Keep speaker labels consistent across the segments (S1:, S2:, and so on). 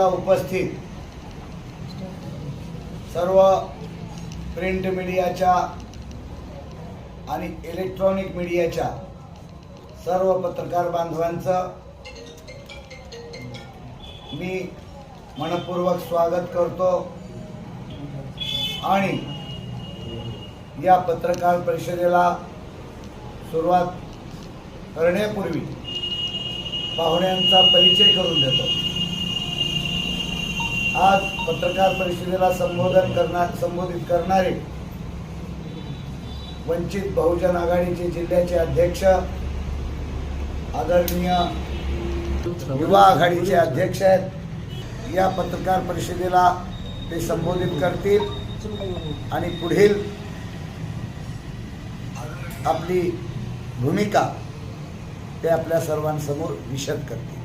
S1: पत्रकार उपस्थित सर्व प्रिंट मीडियाच्या आणि इलेक्ट्रॉनिक मीडियाच्या सर्व पत्रकार बांधवांचं मी मनपूर्वक स्वागत करतो आणि या पत्रकार परिषदेला सुरुवात करण्यापूर्वी पाहुण्यांचा परिचय करून देतो. आज पत्रकार परिषदेला संबोधन करणार संबोधित करणारे वंचित बहुजन आघाडीचे जिल्ह्याचे अध्यक्ष आदरणीय युवा आघाडीचे अध्यक्ष आहेत. या पत्रकार परिषदेला ते संबोधित करतील आणि पुढील आपली भूमिका ते आपल्या सर्वांसमोर विशद करतील.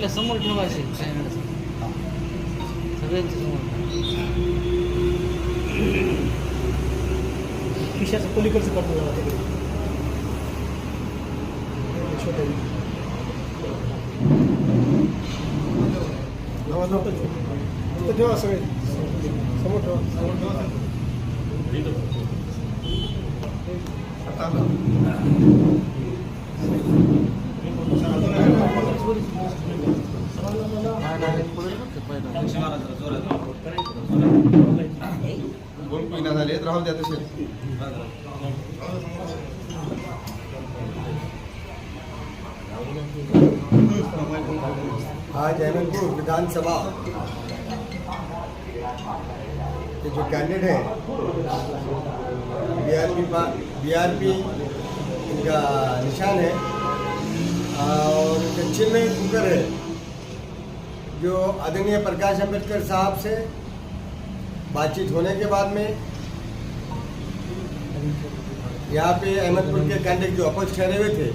S2: वाटल्या समोर ठेवायचे काय नाही सगळ्यांच्या समोर
S3: खिशाचं पलीकडचं काढून जरा तिकडे. ठेवा सगळे. समोर ठेवा. समोर ठेवा.
S4: दोन महिना झाले
S1: विधानसभा के जो कैंडिडेट हैं बीआरपी बीआरपी इनका निशान है और इनका चिन्ह कुकर है, जो आदरणीय प्रकाश अंबेडकर साहब से बातचीत होने के बाद में यहाँ पे अहमदपुर के कैंडिडेट जो अपक्ष ठहरे हुए थे,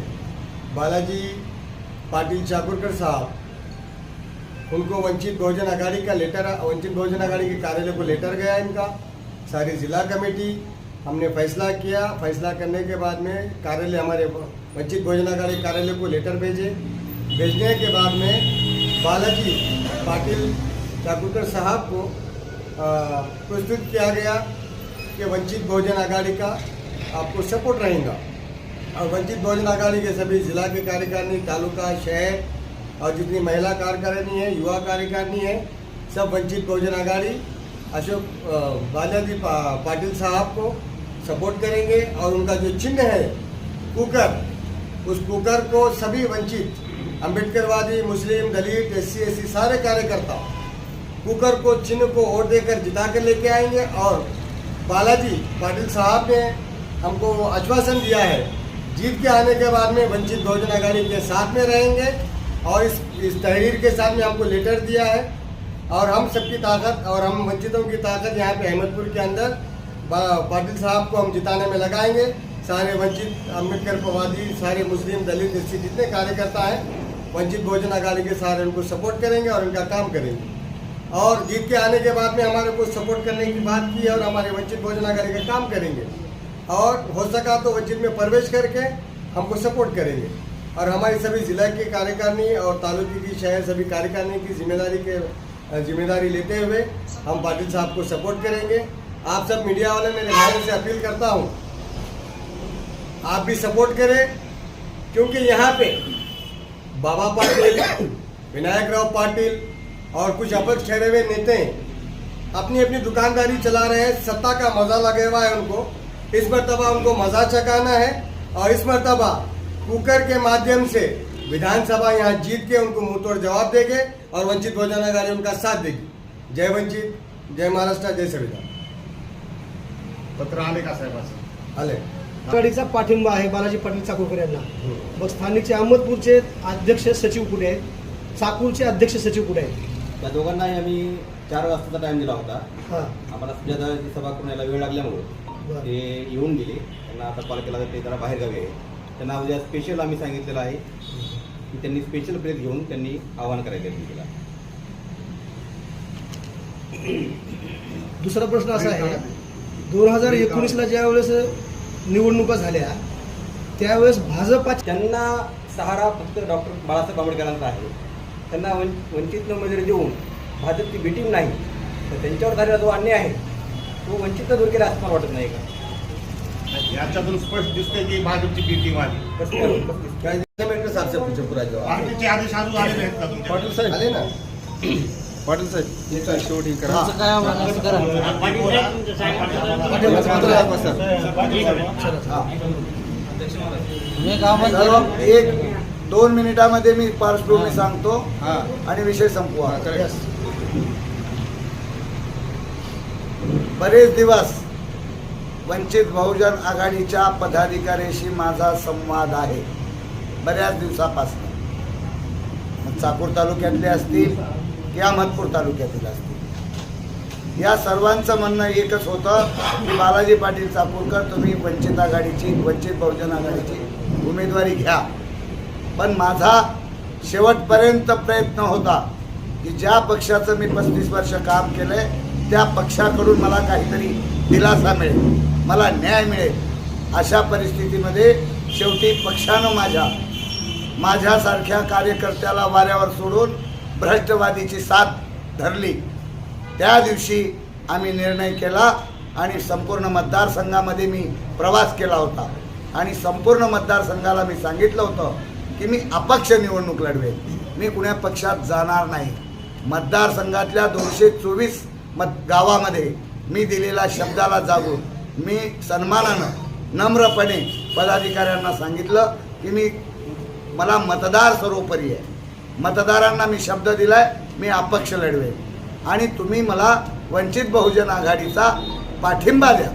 S1: बालाजी पाटिल चाकुरकर साहब। उनको वंचित बहुजन अघाड़ी का लेटर वंचित बहुजन अघाड़ी के कार्यालय को लेटर गया इनका, सारी जिला कमेटी हमने फैसला किया। फैसला करने के बाद में कार्यालय हमारे वंचित अघाड़ी कार्यालय को लेटर भेजे। भेजने के बाद में बालाजी पाटिल चाकुरकर साहब को प्रस्तुत किया गया कि वंचित बहुजन अघाड़ी का आपको सपोर्ट रहेगा। और वंचित बहुजन अघाड़ी के सभी जिला के कार्यकारिणी, तालुका, शहर और जितनी महिला कार्यकारिणी है, युवा कार्यकारिणी है, सब वंचित बहुजन अघाड़ी अशोक बालाजी पाटिल साहब को सपोर्ट करेंगे और उनका जो चिन्ह है कुकर, उस कुकर को सभी वंचित, अंबेडकरवादी, मुस्लिम, दलित एस सी सारे कार्यकर्ता कुकर को चिन्ह को वोट देकर जिता कर लेके आएँगे और बालाजी पाटिल साहब ने हमको आश्वासन दिया है, जीत के आने के बाद में वंचित बहुजन अघाड़ी के साथ में रहेंगे और इस इस तहरीर के साथ में हमको लेटर दिया है और हम सबकी ताकत और हम वंचितों की ताकत यहाँ पे अहमदपुर के अंदर पाटिल साहब को हम जिताने में लगाएँगे। सारे वंचित अंबेडकर पवादी, सारे मुस्लिम दलित एस जितने कार्यकर्ता हैं, वंचित बहुजन अघाड़ी के सारे उनको सपोर्ट करेंगे और उनका काम करेंगे। और जीत के आने के बाद में हमारे को सपोर्ट करने की बात की और हमारे वंचित बहुजन अघाड़ी का काम करेंगे। और हो सका तो वंचित में प्रवेश करके हमको सपोर्ट करेंगे। और हमारी सभी जिला की कार्यकारिणी और तालुके की, शहर सभी कार्यकारिणी की ज़िम्मेदारी के, ज़िम्मेदारी लेते हुए हम पाटिल साहब को सपोर्ट करेंगे। आप सब मीडिया वाले मेरे भाइयों से अपील करता हूँ, आप भी सपोर्ट करें, क्योंकि यहाँ पे बाबा पाटिल, विनायक राव पाटिल और कुछ अपक्ष ठहरे हुए नेता अपनी अपनी दुकानदारी चला रहे हैं, सत्ता का मज़ा लगे हुआ है उनको। इस मरतबा उनको मज़ा चकाना है और इस मरतबा कुकर के माध्यम से विधानसभा यहाँ जीत के उनको मुँह तोड़ जवाब देंगे और वंचित बहुजन आघाड़ी उनका साथ देगी। जय वंचित, जय महाराष्ट्र, जय संविधान।
S4: पत्र आले का साहेबाचं?
S1: आले.
S3: आघाडीचा पाठिंबा आहे बालाजी पाटील चाकूरकर यांना. मग स्थानिकचे अहमदपूरचे अध्यक्ष सचिव कुठे आहेत? चाकूरचे अध्यक्ष सचिव कुठे आहेत?
S5: त्या दोघांनाही आम्ही चार वाजताचा टाइम दिला होता.
S3: हां.
S5: आम्हाला सुजाताची सभा करून यायला वेळ लागल्यामुळं
S3: बरं.
S5: ते येऊन गेले. त्यांना आता कॉल केला तर ते जरा बाहेरगावी आहे त्यांना उद्या स्पेशल आम्ही सांगितलेलं आहे की त्यांनी स्पेशल प्रेस घेऊन त्यांनी आवाहन करायचं आहे तिला
S3: दुसरा प्रश्न असा आहे दोन हजार एकोणीसला ज्या वेळेस निवडणुका झाल्या त्यावेळेस भाजपाच्या
S5: त्यांना सहारा फक्त डॉक्टर बाळासाहेब आंबेडकरांचा आहे. त्यांना वन वंचित उमेदवारी देऊन भाजपची भेटीम नाही तर त्यांच्यावर झालेला जो अन्याय आहे तो वंचित दूर केला असं मला वाटत नाही का?
S4: याच्यातून स्पष्ट दिसतंय की भाजपची बी टीम आली.
S5: दिसतं?
S4: पार्टीचे आदेश
S1: आले ना.
S6: पाटील साहेब याचा शेवटी करा.
S2: तुमचं काय आम्हाला असं करा. मी एक आव्हान
S6: सर्व
S2: केलं
S6: एक दोन मिनिटामध्ये मी पार्श्वभूमी सांगतो
S1: हा.
S6: आणि विषय संपवा. बरेच दिवस वंचित बहुजन आघाडीच्या पदाधिकाऱ्याशी माझा संवाद आहे. बऱ्याच दिवसापासून. मग चाकूर तालुक्यातले असतील या अहमदपूर तालुक्यातील असतील या सर्वांचं म्हणणं एकच होतं की बालाजी पाटील चापूरकर तुम्ही वंचित आघाडीची वंचित बहुजन आघाडीची उमेदवारी घ्या. पण माझा शेवटपर्यंत प्रयत्न होता की ज्या पक्षाचं मी पस्तीस वर्ष काम केलंय त्या पक्षाकडून मला काहीतरी दिलासा मिळेल मला न्याय मिळेल. अशा परिस्थितीमध्ये शेवटी पक्षानं माझ्या माझ्यासारख्या कार्यकर्त्याला वाऱ्यावर सोडून भ्रष्टवादीची साथ धरली. त्या दिवशी आम्ही निर्णय केला आणि संपूर्ण मतदारसंघामध्ये मी प्रवास केला होता. आणि संपूर्ण मतदारसंघाला मी सांगितलं होतं की मी अपक्ष निवडणूक लढवेन. मी कुण्या पक्षात जाणार नाही. मतदारसंघातल्या दोनशे चोवीस मत गावामध्ये मी दिलेल्या शब्दाला जागून मी सन्मानानं नम्रपणे पदाधिकाऱ्यांना सांगितलं की मी मला मतदार सर्वोपरी आहे. मतदारांना मी शब्द दिलाय मी अपक्ष लढवेन. आणि तुम्ही मला वंचित बहुजन आघाडीचा पाठिंबा द्या.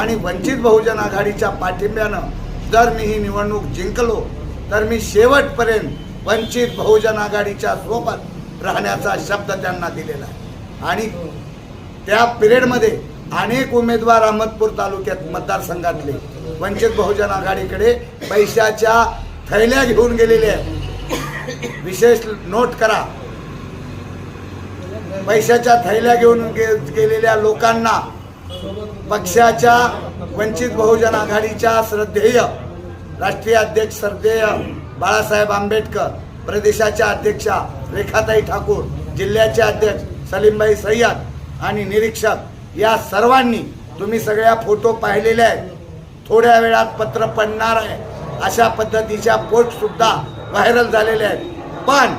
S6: आणि वंचित बहुजन आघाडीच्या पाठिंब्यानं जर मी ही निवडणूक जिंकलो तर मी शेवटपर्यंत वंचित बहुजन आघाडीच्या सोबत राहण्याचा शब्द त्यांना दिलेला आहे. आणि त्या पिरियडमध्ये अनेक उमेदवार अहमदपूर तालुक्यात मतदारसंघातले. वंचित बहुजन आघाडीकडे पैशाच्या थैल्या घेऊन गेलेले आहेत. विशेष नोट करा. पैशाच्या थैल्या घेऊन गे- गेलेल्या लोकांना पक्षाच्या वंचित बहुजन आघाडीच्या श्रद्धेय राष्ट्रीय अध्यक्ष श्रद्धेय बाळासाहेब आंबेडकर प्रदेशाच्या अध्यक्षा रेखाताई ठाकूर जिल्ह्याचे अध्यक्ष सलीमबाई सय्यद आणि निरीक्षक या सर्वांनी तुम्ही सगळ्या फोटो पाहिलेले आहेत. थोड्या वेळात पत्र पडणार आहे. अशा पद्धतीच्या पोस्टसुद्धा व्हायरल झालेले आहेत. पण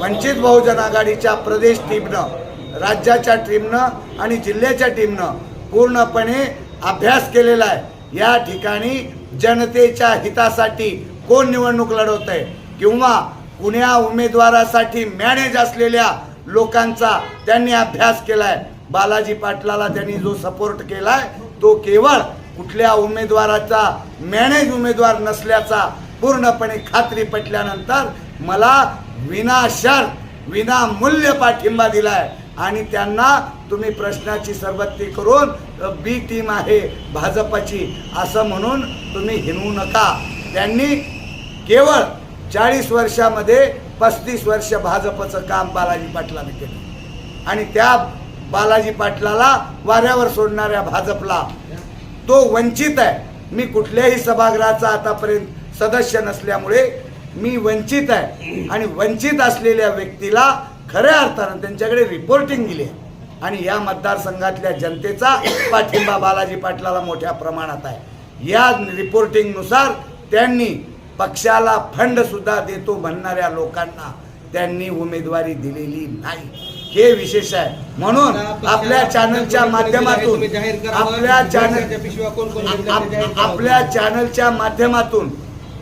S6: वंचित बहुजन आघाडीच्या प्रदेश टीमनं राज्याच्या टीमनं आणि जिल्ह्याच्या टीमनं पूर्णपणे अभ्यास केलेला आहे. या ठिकाणी जनतेच्या हितासाठी कोण निवडणूक लढवत आहे किंवा कुण्या उमेदवारासाठी मॅनेज असलेल्या लोकांचा त्यांनी अभ्यास केलाय. बालाजी पाटलाला त्यांनी जो सपोर्ट केलाय तो केवळ कुठल्या उमेदवाराचा मॅनेज उमेदवार नसल्याचा पूर्णपणे खात्री पटल्यानंतर मला विनाशर विनामूल्य पाठिंबा दिलाय. आणि त्यांना तुम्ही प्रश्नाची सरबत्ती करून बी टीम आहे भाजपची असं म्हणून तुम्ही हिनवू नका. त्यांनी केवळ चाळीस वर्षामध्ये पस्तीस वर्ष भाजपचं काम बालाजी पाटलाने केलं. आणि त्या बालाजी पाटलाला वाऱ्यावर सोडणाऱ्या भाजपला तो वंचित आहे. मी कुठल्याही सभागृहाचा आतापर्यंत सदस्य नसल्यामुळे मी वंचित आहे. आणि वंचित असलेल्या व्यक्तीला खऱ्या अर्थानं त्यांच्याकडे रिपोर्टिंग दिली आहे. आणि या मतदारसंघातल्या जनतेचा पाठिंबा बालाजी पाटलाला मोठ्या प्रमाणात आहे. या रिपोर्टिंगनुसार त्यांनी पक्षाला फंड सुद्धा देतो म्हणणाऱ्या लोकांना त्यांनी उमेदवारी दिलेली नाही. हे विशेष आहे. म्हणून आपल्या चॅनलच्या माध्यमातून आपल्या चॅनल आप- आपल्या चॅनलच्या माध्यमातून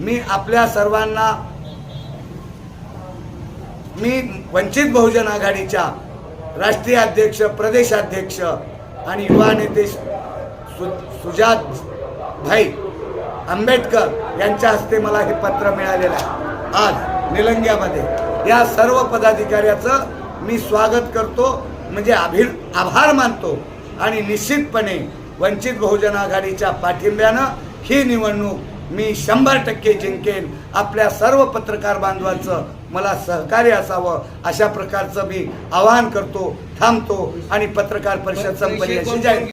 S6: मी आपल्या सर्वांना मी वंचित बहुजन आघाडीच्या राष्ट्रीय अध्यक्ष प्रदेशाध्यक्ष आणि युवा नेते सु सुजात भाई आंबेडकर यांच्या हस्ते मला हे पत्र मिळालेलं आहे. आज निलंग्यामध्ये या सर्व पदाधिकाऱ्याचं मी स्वागत करतो म्हणजे अभि आभार मानतो आणि निश्चितपणे वंचित बहुजन आघाडीच्या पाठिंब्यानं ही निवडणूक मी शंभर टक्के जिंकेन. आपल्या सर्व पत्रकार बांधवांचं मला सहकार्य असावं. अशा प्रकारचं मी आवाहन करतो थांबतो आणि पत्रकार परिषद संपली. अशी जाहीर